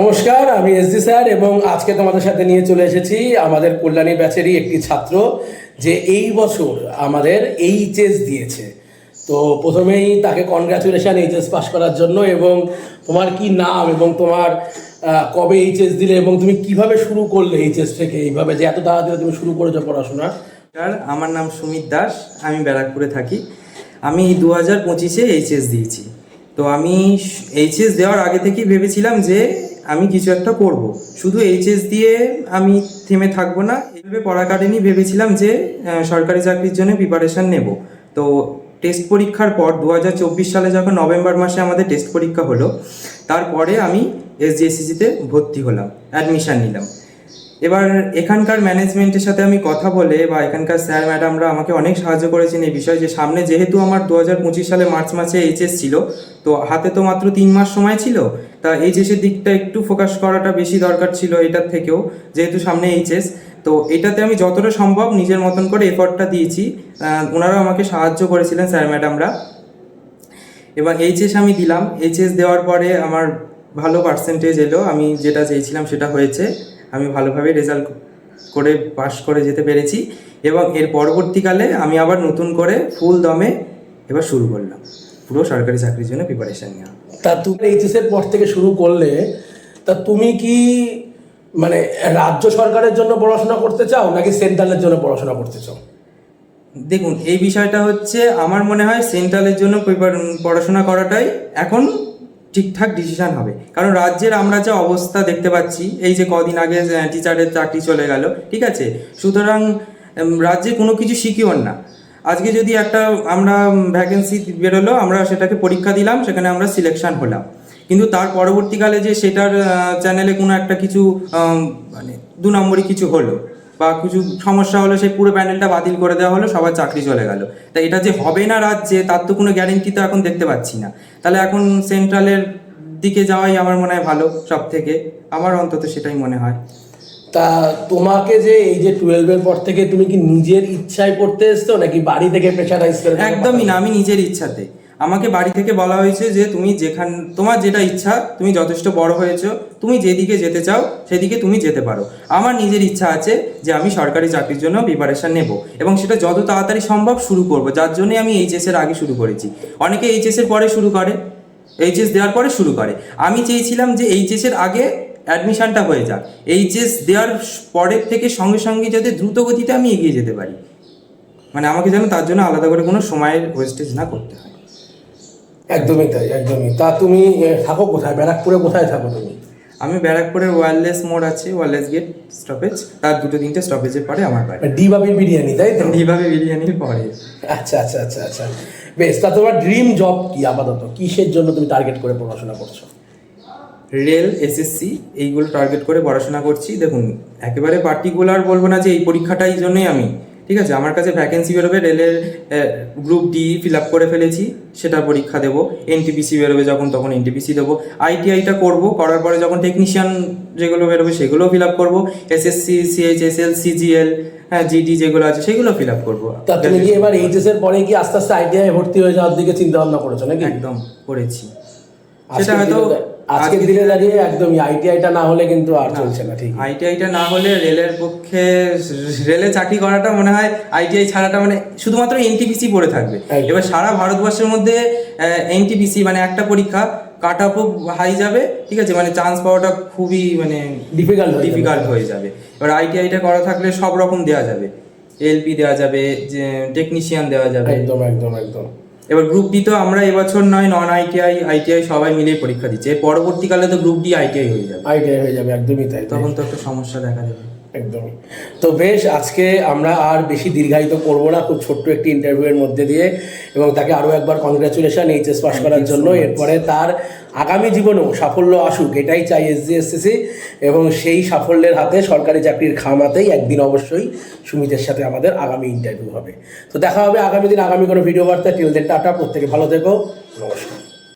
নমস্কার, আমি S SD sir এবং আজকে তোমাদের সাথে নিয়ে চলে এসেছি আমাদের কল্যাণী ব্যাচেরই একটি ছাত্র যে এই বছর আমাদের এইচএস দিয়েছে। তো প্রথমেই তাকে কনগ্রাচুলেশন এইচএস পাস করার জন্য এবং তোমার কি নাম এবং তোমার কবে এইচএস দিলে এবং তুমি কীভাবে শুরু করলে এইচএস থেকে এইভাবে যে এত তাড়াতাড়ি তুমি শুরু করেছ পড়াশোনা? স্যার, আমার নাম সুমিত দাস, আমি ব্যারাকপুরে থাকি। আমি দু হাজার পঁচিশে এইচএস দিয়েছি। তো আমি এইচএস দেওয়ার আগে থেকেই ভেবেছিলাম যে আমি কিছু একটা করব। শুধু এইচএস দিয়ে আমি থেমে থাকব না। এভাবে পড়া কাটেনি, ভেবেছিলাম যে সরকারি চাকরির জন্য প্রিপারেশান নেব। তো টেস্ট পরীক্ষার পর দু হাজার চব্বিশ সালে যখন নভেম্বর মাসে আমাদের টেস্ট পরীক্ষা হলো, তারপরে আমি এসজিএসসিতে ভর্তি হলাম অ্যাডমিশান নিলাম। এবার এখানকার ম্যানেজমেন্টের সাথে আমি কথা বলে বা এখানকার স্যার ম্যাডামরা আমাকে অনেক সাহায্য করেছেন এই বিষয়ে যে, সামনে যেহেতু আমার দু হাজার পঁচিশ সালে মার্চ মাসে এইচএস ছিল, তো হাতে তো মাত্র তিন মাস সময় ছিল তা এইচএসের দিকটা একটু ফোকাস করাটা বেশি দরকার ছিল এটার থেকেও যেহেতু সামনে এইচএস। তো এটাতে আমি যতটা সম্ভব নিজের মতন করে এফর্টটা দিয়েছি। আহ, ওনারাও আমাকে সাহায্য করেছিলেন স্যার ম্যাডামরা। এবার এইচএস আমি দিলাম। এইচএস দেওয়ার পরে আমার ভালো পার্সেন্টেজ এলো। আমি যেটা চেয়েছিলাম সেটা হয়েছে। আমি ভালোভাবে রেজাল্ট করে পাশ করে যেতে পেরেছি। এবং এর পরবর্তীকালে আমি আবার নতুন করে ফুল দমে এবার শুরু করলাম। পুরো সরকারি চাকরির জন্য প্রিপারেশান নেওয়া। তা তুমি এইচএস এর পর থেকে শুরু করলে তা তুমি কি মানে রাজ্য সরকারের জন্য পড়াশোনা করতে চাও নাকি সেন্ট্রালের জন্য পড়াশোনা করতে চাও? দেখুন এই বিষয়টা হচ্ছে আমার মনে হয় সেন্ট্রালের জন্য পড়াশোনা করাটাই এখন ঠিকঠাক ডিসিশন হবে। কারণ রাজ্যের আমরা যা অবস্থা দেখতে পাচ্ছি এই যে কদিন আগে টিচারের চাকরি চলে গেল ঠিক আছে? সুতরাং রাজ্যে কোনো কিছু শিখিওর না। আজকে যদি একটা আমরা ভ্যাকেন্সি বেরোলো, আমরা সেটাকে পরীক্ষা দিলাম, সেখানে আমরা সিলেকশন হলাম। কিন্তু তার পরবর্তীকালে যে সেটার চ্যানেলে কোনো একটা কিছু মানে দু নম্বরই কিছু হলো বা কিছু সমস্যা হলো, সেই পুরো প্যানেলটা বাতিল করে দেওয়া হলো, সবার চাকরি চলে গেল। তা এটা যে হবে না রাজ্যে, তার তো কোনো গ্যারেন্টি তো এখন দেখতে পাচ্ছি না। তাহলে এখন সেন্ট্রালের দিকে যাওয়াই আমার মনে হয় ভালো সব থেকে আমার অন্তত সেটাই মনে হয়। তা তোমাকে যে এই যে টুয়েলভের পর থেকে তুমি কি নিজের ইচ্ছায় পড়তে এসছো নাকি বাড়ি থেকে প্রেশারাইজ করে একদমই না আমি নিজের ইচ্ছাতে। আমাকে বাড়ি থেকে বলা হয়েছে যে তুমি যেখান তোমার যেটা ইচ্ছা তুমি যথেষ্ট বড় হয়েছো তুমি যেদিকে যেতে চাও সেদিকে তুমি যেতে পারো। আমার নিজের ইচ্ছা আছে যে আমি সরকারি চাকরির জন্য প্রিপারেশন নেব এবং সেটা যত তাড়াতাড়ি সম্ভব শুরু করব যার জন্যই আমি এইচএসের আগে শুরু করেছি। অনেকে এইচএসের পরে শুরু করে এইচএস দেওয়ার পরে শুরু করে। আমি চেয়েছিলাম যে এইচএসের আগে অ্যাডমিশনটা হয়ে যাক। এইচএস দেওয়ার পরের থেকে সঙ্গে সঙ্গে যাতে দ্রুত গতিতে আমি এগিয়ে যেতে পারি। মানে আমাকে যেন তার জন্য আলাদা করে কোনো সময়ের ওয়েস্টেজ না করতে হয়। একদমই তাই একদমই। তা তুমি থাকো কোথায়? ব্যারাকপুরে কোথায় থাকো তুমি? আমি ব্যারাকপুরের ওয়্যারলেস মোড় আছে ওয়্যারলেস গেট স্টপেজ তার দুটো তিনটে স্টপেজের পরে আমার বাড়ি। ডি বাবির বিরিয়ানি তাই তো? এইভাবে বিরিয়ানির পরে। আচ্ছা আচ্ছা আচ্ছা আচ্ছা। বেশ তা তোমার ড্রিম জব কি আপাতত? কিসের জন্য তুমি টার্গেট করে পড়াশোনা করছ? রেল এসএসসি এইগুলো টার্গেট করে পড়াশোনা করছি। দেখুন একেবারে পার্টিকুলার বলব না যে এই পরীক্ষাটাই জন্যই আমি ঠিক আছে? আমার কাছে ভ্যাকেন্সি বেরোবে রেলের গ্রুপ ডি ফিল আপ করে ফেলেছি সেটা পরীক্ষা দেবো। এনটিপিসি বেরোবে যখন তখন এনটিপিসি দেবো। আইটিআইটা করব করার পরে যখন টেকনিশিয়ান যেগুলো বেরোবে সেগুলো ফিল আপ করব। এসএসসি সিএইচএসএল সিজিএল হ্যাঁ জিডি যেগুলো আছে সেগুলো ফিল আপ করব। তা তুমি কি এবার এইচএস এর পরে কি আস্তে আস্তে আইটিআই ভর্তি হয়ে যাওয়ার দিকে চিন্তা ভাবনা করেছ নাকি? একদম করেছি। সেটা হয়তো আজকের দিনে দাঁড়িয়ে একদমই আইটিআইটা না হলে কিন্তু আর চলছে না ঠিক। আইটিআইটা না হলে রেলের পক্ষে রেলে চাকরি করাটা মনে হয় আইটিআই ছাড়াটা মানে শুধুমাত্র এনটিপিসি পড়ে থাকবে। এবার সারা ভারতবর্ষের মধ্যে এনটিপিসি মানে একটা পরীক্ষা কাট আপও হাই যাবে ঠিক আছে? মানে চান্স পাওয়াটা খুবই মানে ডিফিকাল্ট ডিফিকাল্ট হয়ে যাবে। এবার আইটিআইটা করা থাকলে সব রকম দেওয়া যাবে। এলপি দেওয়া যাবে যে টেকনিশিয়ান দেওয়া যাবে। একদম একদম একদম। এবার গ্রুপ ডি তো আমরা এবছর নয় নন আইটিআই আইটিআই সবাই মিলে পরীক্ষা দিচ্ছে। পরবর্তীকালে তো গ্রুপ ডি আইটিআই হয়ে যাবে। আইটিআই হয়ে যাবে একদমই তাই। তখন তো একটা সমস্যা দেখা যাবে একদমই। তো বেশ আজকে আমরা আর বেশি দীর্ঘায়িত করব না খুব ছোট্ট একটি ইন্টারভিউয়ের মধ্যে দিয়ে এবং তাকে আরও একবার কংগ্রাচুলেশন এইচএস পাস করার জন্য। এরপরে তার আগামী জীবনেও সাফল্য আসুক এটাই চাই এসজিএসসিসি এবং সেই সাফল্যের হাতে সরকারি চাকরির খামাতেই একদিন অবশ্যই সুমিতের সাথে আমাদের আগামী ইন্টারভিউ হবে। তো দেখা হবে আগামী দিন আগামী কোনো ভিডিও বার্তা। টিল দেন টাটা প্রত্যেকে ভালো থেকো। নমস্কার।